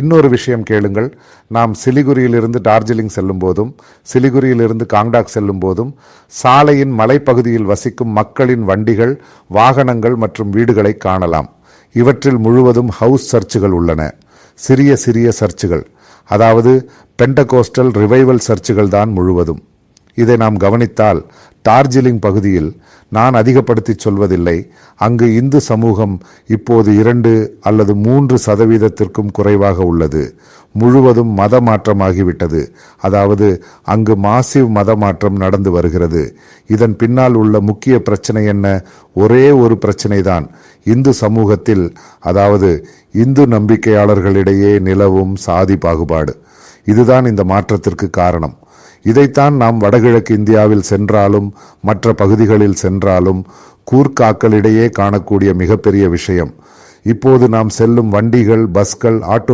இன்னொரு விஷயம் கேளுங்கள். நாம் சிலிகுரியிலிருந்து டார்ஜிலிங் செல்லும் போதும் சிலிகுரியிலிருந்து காங்டாக் செல்லும் போதும் சாலையின் மலைப்பகுதியில் வசிக்கும் மக்களின் வண்டிகள் வாகனங்கள் மற்றும் வீடுகளை காணலாம். இவற்றில் முழுவதும் ஹவுஸ் சர்ச்சுகள் உள்ளன. சிறிய சிறிய சர்ச்சுகள். அதாவது பெண்டகோஸ்டல் ரிவைவல் சர்ச்சுகள் தான் முழுவதும். இதை நாம் கவனித்தால் டார்ஜிலிங் பகுதியில் நான் அதிகப்படுத்தி சொல்வதில்லை. அங்கு இந்து சமூகம் இப்போது இரண்டு அல்லது மூன்று சதவீதத்திற்கும் குறைவாக உள்ளது. முழுவதும் மத மாற்றமாகிவிட்டது அதாவது அங்கு மாசிவ் மத மாற்றம் நடந்து வருகிறது. இதன் பின்னால் உள்ள முக்கிய பிரச்சனை என்ன? ஒரே ஒரு பிரச்சனைதான். இந்து சமூகத்தில் அதாவது இந்து நம்பிக்கையாளர்களிடையே நிலவும் சாதி பாகுபாடு. இதுதான் இந்த மாற்றத்திற்கு காரணம். இதைத்தான் நாம் வடகிழக்கு இந்தியாவில் சென்றாலும் மற்ற பகுதிகளில் சென்றாலும் கூர்க்காக்களிடையே காணக்கூடிய மிகப்பெரிய விஷயம். இப்போது நாம் செல்லும் வண்டிகள் பஸ்கள் ஆட்டோ